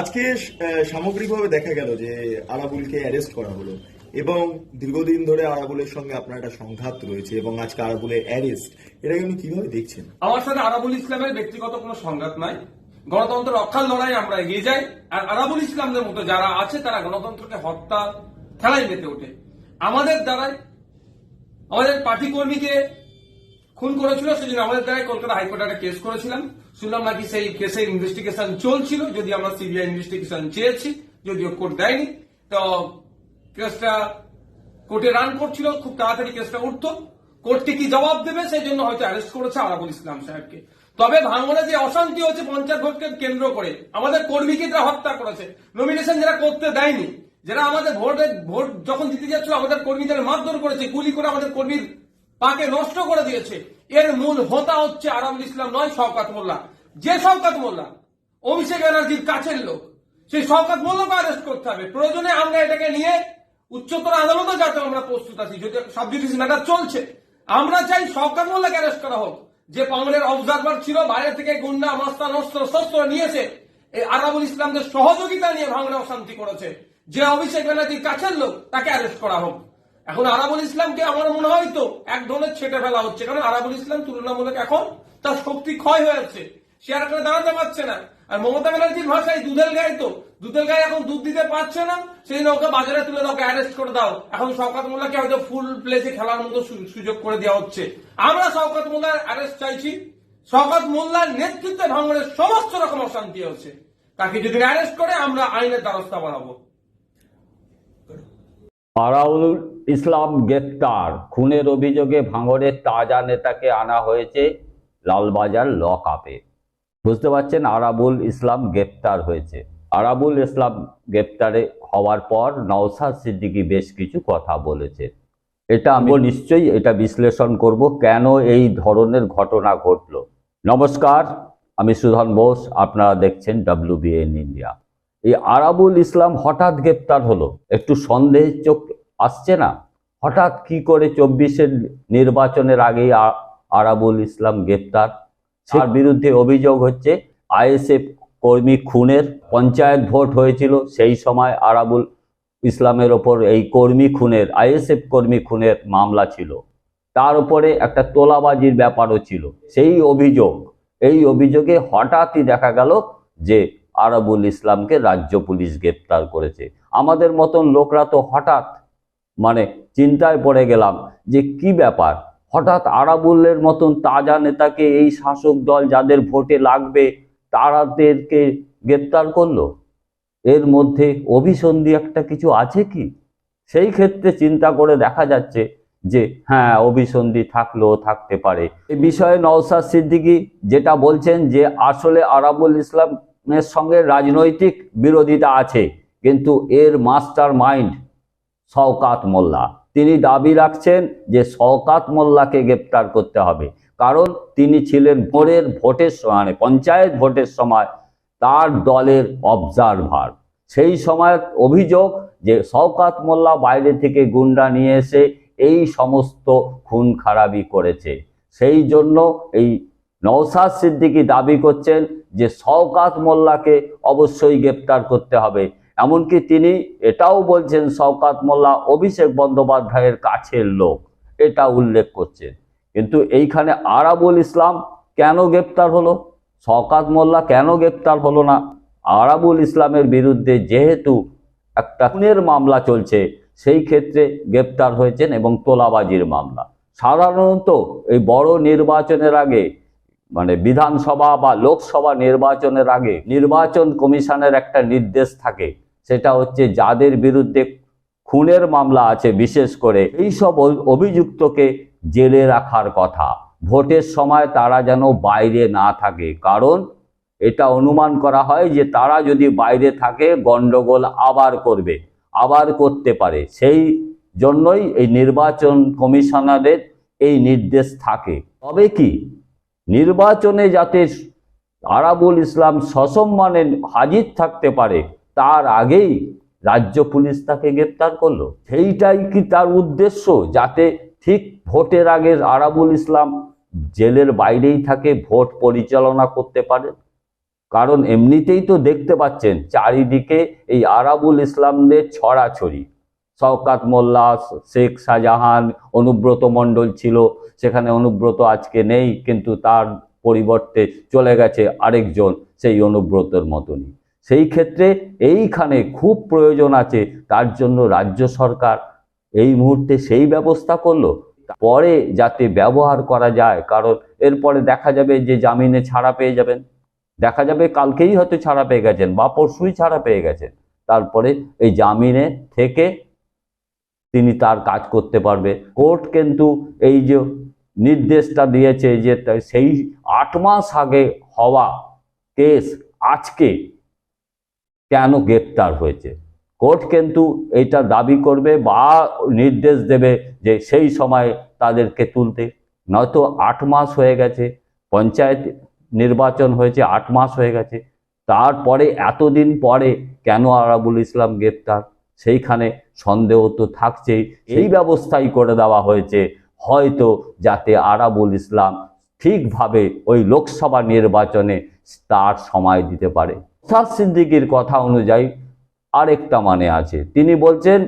আজকে সামগ্রিকভাবে দেখা গেল যে আরাবুলকে অ্যারেস্ট করা হলো এবং দীর্ঘদিন ধরে আরাবুলের সঙ্গে আপনার একটা সংঘাত রয়েছে এবং আজকে আরাবুলের অ্যারেস্ট। এটাকে আপনি কীভাবে দেখছেন? আমার সাথে আরাবুল ইসলামের ব্যক্তিগত কোনো সংঘাত নাই। গণতন্ত্র রক্ষার লড়াই আমরা এগিয়ে যাই আর আরাবুল ইসলামদের মতো যারা আছে, তারা গণতন্ত্রকে হত্যা খেলায় মেতে ওঠে। আমাদের দ্বারাই, আমাদের পার্টি কর্মীকে খুন করেছিল, সেজন্য আমাদের দ্বারাই কলকাতা হাইকোর্টে একটা কেস করেছিলাম। শুনলাম নাকি সেই কেসের ইনভেস্টিগেশন চলছিল, যদি আমরা সিবিআই ইনভেস্টিগেশন চেয়েছি, যদিও কোর্ট দেয়নি, তো কেসটা কোর্টে রান করছিল, খুব তাড়াতাড়ি কেসটা উঠতো। কোর্টকে কি জবাব দেবে সেই জন্য হয়তো অ্যারেস্ট করেছে আরাবুল ইসলাম সাহেবকে। তবে ভাঙড়ে যে অশান্তি হচ্ছে পঞ্চায়েত ভোটকে কেন্দ্র করে, আমাদের কর্মীকে যারা হত্যা করেছে। নমিনেশন যারা করতে দেয়নি, যারা আমাদের ভোটে, ভোট যখন দিতে যাচ্ছিল, আমাদের কর্মীদের মারধর করেছে, গুলি করে আমাদের কর্মীর পাকে নষ্ট করে দিয়েছে। এর মূল হোতা হচ্ছে আরামুল ইসলাম নয়, শওকাত মোল্লা। যে শওকাত মোল্লা, অভিষেক ব্যানার্জির কাছের লোক, সেই শওকাত মোল্লাকে অ্যারেস্ট করতে হবে। প্রয়োজনে আমরা এটাকে নিয়ে উচ্চতর আদালতে যাতে আমরা প্রস্তুত আছি, যদি সাবজুডিস ম্যাটার চলছে। আমরা চাই শওকাত মোল্লাকে অ্যারেস্ট করা হোক। যে কংগ্রেস অবজারভার ছিল, বাইরে থেকে গুন্ডা মাস্তান অস্ত্র শস্ত্র নিয়েছে। এই আরাবুল ইসলামদের সহযোগিতা নিয়ে ভাঙড়ে অশান্তি করেছে। যে অভিষেক ব্যানার্জির কাছের লোক, তাকে অ্যারেস্ট করা হোক। এখন আরাবুল ইসলামকে আমার মনে হয় তো এক ধরনের ছেটে ফেলা হচ্ছে, কারণ আরাবুল ইসলাম তুলনামূলক এখন তার শক্তি ক্ষয় হয়ে যাচ্ছে সে আর এখানে দাঁড়াতে পারছে না। আর মমতা ব্যানার্জির ভাষায় দুধের গায়ে তো দুধের গায়ে এখন দুধ দিতে পারছে না, সেই নৌকা বাজারে তুলে দাও অ্যারেস্ট করে দাও। এখন শওকাত মোল্লাকে হয়তো ফুল প্লেসে খেলার মতো সুযোগ করে দেওয়া হচ্ছে। আমরা শওকাত মোল্লার অ্যারেস্ট চাইছি। শওকাত মোল্লার নেতৃত্বে ভাঙনের সমস্ত রকম অশান্তি হচ্ছে। তাকে যদি অ্যারেস্ট করে, আমরা আইনের দ্বারস্থা বাড়াবো আরাউল ইসলাম গ্রেপ্তার খুনের অভিযোগে ভাঙড়ের তাজা নেতাকে আনা হয়েছে লালবাজার লক আপে বুঝতে পারছেন? আরাবুল ইসলাম গ্রেপ্তার হয়েছে। আরাবুল ইসলাম গ্রেপ্তারে হওয়ার পর নওসাদ সিদ্দিকী বেশ কিছু কথা বলেছে। এটা আমি নিশ্চয়ই এটা বিশ্লেষণ করব, কেন এই ধরনের ঘটনা ঘটলো। নমস্কার, আমি সুধন বোস, আপনারা দেখছেন ডাব্লিউবিএন ইন্ডিয়া। এই আরাবুল ইসলাম হঠাৎ গ্রেপ্তার হলো? একটু সন্দেহ চোখ আসছে না? হঠাৎ কি করে চব্বিশের নির্বাচনের আগেই আরাবুল ইসলাম গ্রেপ্তার? তার বিরুদ্ধে অভিযোগ হচ্ছে আইএসএফ কর্মী খুনের পঞ্চায়েত ভোট হয়েছিল সেই সময় আরাবুল ইসলামের ওপর এই কর্মী খুনের আইএসএফ কর্মী খুনের মামলা ছিল। তার উপরে একটা তোলাবাজির ব্যাপারও ছিল। সেই অভিযোগ এই অভিযোগে হঠাৎই দেখা গেল যে আরাবুল ইসলামকে রাজ্য পুলিশ গ্রেপ্তার করেছে। আমাদের মতন লোকরা তো হঠাৎ মানে চিন্তায় পড়ে গেলাম যে কি ব্যাপার? হঠাৎ আরাবুলের মতন তাজা নেতাকে এই শাসক দল যাদের ভোটে লাগবে, তারাদেরকে গ্রেপ্তার করল? এর মধ্যে অভিসন্ধি একটা কিছু আছে কি? সেই ক্ষেত্রে চিন্তা করে দেখা যাচ্ছে যে হ্যাঁ অভিসন্ধি থাকলেও থাকতে পারে। এ বিষয়ে নওসাদ সিদ্দিকী যেটা বলছেন যে, আসলে আরাবুল ইসলামের সঙ্গে রাজনৈতিক বিরোধিতা আছে, কিন্তু এর মাস্টার মাইন্ড শওকাত মোল্লা। তিনি দাবি রাখছেন যে শওকাত মোল্লাকে গ্রেপ্তার করতে হবে। কারণ তিনি ছিলেন ভোরের ভোটের সময় মানে পঞ্চায়েত ভোটের সময় তার দলের অবজারভার সেই সময় অভিযোগ যে শওকাত মোল্লা বাইরে থেকে গুন্ডা নিয়ে এসে এই সমস্ত খুন খারাপি করেছে। সেই জন্য এই নওসাদ সিদ্দিকী দাবি করছেন যে শওকাত মোল্লাকে অবশ্যই গ্রেপ্তার করতে হবে। এমনকি তিনি এটাও বলছেন, শওকাত মোল্লা অভিষেক বন্দ্যোপাধ্যায়ের কাছের লোক। এটা উল্লেখ করছেন। কিন্তু এইখানে আরাবুল ইসলাম কেন গ্রেপ্তার হলো? শওকাত মোল্লা কেন গ্রেপ্তার হলো না? আরাবুল ইসলামের বিরুদ্ধে যেহেতু একটা খুনের মামলা চলছে, সেই ক্ষেত্রে গ্রেপ্তার হয়েছেন এবং তোলাবাজির মামলা। সাধারণত এই বড় নির্বাচনের আগে মানে বিধানসভা বা লোকসভা নির্বাচনের আগে নির্বাচন কমিশনের একটা নির্দেশ থাকে। সেটা হচ্ছে যাদের বিরুদ্ধে খুনের মামলা আছে, বিশেষ করে এই সব অভিযুক্তকে জেলে রাখার কথা। ভোটের সময় তারা যেন বাইরে না থাকে। কারণ এটা অনুমান করা হয় যে তারা যদি বাইরে থাকে, গন্ডগোল আবার করবে, আবার করতে পারে। সেই জন্যই এই নির্বাচন কমিশনারের এই নির্দেশ থাকে। তবে কি? নির্বাচনে যাতে আরাবুল ইসলাম সসম্মানে হাজির থাকতে পারে তার আগেই রাজ্য পুলিশ তাকে গ্রেপ্তার করল। সেইটাই কি তার উদ্দেশ্য? যাতে ঠিক ভোটের আগে আরাবুল ইসলাম জেলের বাইরেই থাকে, ভোট পরিচালনা করতে পারে? কারণ এমনিতেই তো দেখতে পাচ্ছেন, চারিদিকে এই আরাবুল ইসলামদের ছড়াছড়ি। শওকাত মোল্লা, শেখ শাহজাহান অনুব্রত মণ্ডল ছিল, সেখানে অনুব্রত আজকে নেই, কিন্তু তার পরিবর্তে চলে গেছে আরেকজন, সেই অনুব্রতর মতনই। সেই ক্ষেত্রে এইখানে খুব প্রয়োজন আছে, তার জন্য রাজ্য সরকার এই মুহূর্তে সেই ব্যবস্থা করল। পরে যাতে ব্যবহার করা যায়, কারণ এরপরে দেখা যাবে যে জামিনে ছাড়া পেয়ে যাবেন। দেখা যাবে কালকেই হয়তো ছাড়া পেয়ে গেছেন বা পরশুই ছাড়া পেয়ে গেছেন। তারপরে এই জামিনে থেকে তিনি তার কাজ করতে পারবে। কোর্ট কিন্তু এই যে নির্দেশটা দিয়েছে যে সেই আট মাস আগে হওয়া কেস আজকে কেন গ্রেপ্তার হয়েছে? কোর্ট কিন্তু এটা দাবি করবে বা নির্দেশ দেবে যে সেই সময় তাদেরকে তুলতে। নয়তো আট মাস হয়ে গেছে পঞ্চায়েত নির্বাচন হয়েছে আট মাস হয়ে গেছে। তারপরে এতদিন পরে কেন আরাবুল ইসলাম গ্রেপ্তার? সেইখানে সন্দেহ তো থাকছেই। এই ব্যবস্থাই করে দেওয়া হয়েছে। হয়তো যাতে আরাবুল ইসলাম ঠিকভাবে ওই লোকসভা নির্বাচনে তার সময় দিতে পারে। সাদ সিদ্দিকির কথা অনুযায়ী আরেকটা মানে আছে। তিনি বলছেন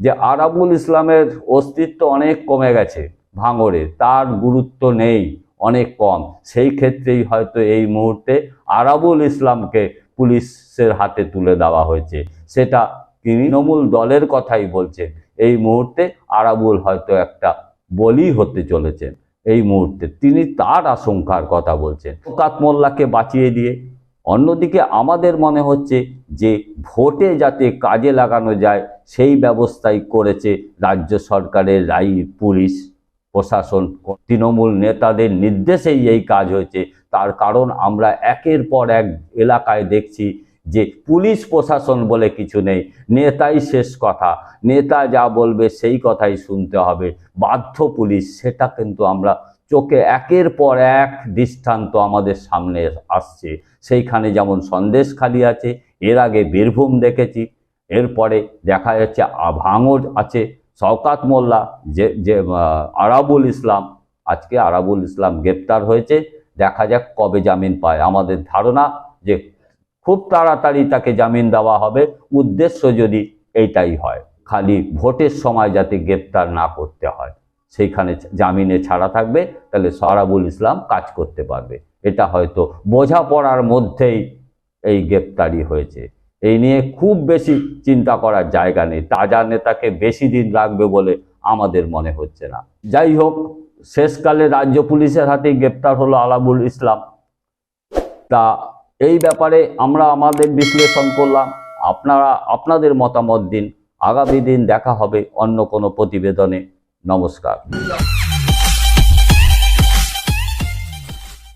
যে আরাবুল ইসলামের অস্তিত্ব অনেক কমে গেছে ভাঙড়ে, তার গুরুত্ব নেই অনেক কম। সেই ক্ষেত্রেই হয়তো এই মুহূর্তে আরাবুল ইসলামকে পুলিশের হাতে তুলে দেওয়া হয়েছে। সেটা তৃণমূল দলের কথাই বলছেন। এই মুহূর্তে আরাবুল হয়তো একটা বলি হতে চলেছেন। এই মুহূর্তে তিনি তার আশঙ্কার কথা বলছেন। ওকাত মোল্লাকে বাঁচিয়ে দিয়ে অন্যদিকে আমাদের মনে হচ্ছে যে ভোটে যাতে কাজে লাগানো যায়, সেই ব্যবস্থাই করেছে রাজ্য সরকারের রাই পুলিশ, প্রশাসন। তৃণমূল নেতাদের নির্দেশেই এই কাজ হয়েছে। তার কারণ আমরা একের পর এক এলাকায় দেখছি যে পুলিশ প্রশাসন বলে কিছু নেই। নেতাই শেষ কথা। নেতা যা বলবে সেই কথাই শুনতে হবে। বাধ্য পুলিশ, সেটা কিন্তু আমরা চোখে একের পর এক দৃষ্টান্ত আমাদের সামনে আসছে। সেইখানে যেমন সন্দেশখালি আছে, এর আগে বীরভূম দেখেছি, এরপরে দেখা যাচ্ছে ভাঙড় আছে, শওকাত মোল্লা, যে যে আরাবুল ইসলাম, আজকে আরাবুল ইসলাম গ্রেপ্তার হয়েছে, দেখা যাক কবে জামিন পায়। আমাদের ধারণা যে খুব তাড়াতাড়ি তাকে জামিন দেওয়া হবে, উদ্দেশ্য যদি এইটাই হয়, খালি ভোটের সময় যাতে গ্রেপ্তার না করতে হয়। সেইখানে জামিনে ছাড়া থাকবে, তাহলে সরাবুল ইসলাম কাজ করতে পারবে। এটা হয়তো বোঝাপড়ার মধ্যেই এই গ্রেপ্তারি হয়েছে। এই নিয়ে খুব বেশি চিন্তা করার জায়গা নেই। তাজা নেতাকে বেশি দিন লাগবে বলে আমাদের মনে হচ্ছে না। যাই হোক, শেষকালে রাজ্য পুলিশের হাতেই গ্রেপ্তার হলো আলাবুল ইসলাম। তা এই ব্যাপারে আমরা আমাদের বিশ্লেষণ করলাম। আপনারা, আপনাদের মতামত দিন। আগামী দিন দেখা হবে অন্য কোনো প্রতিবেদনে। নমস্কার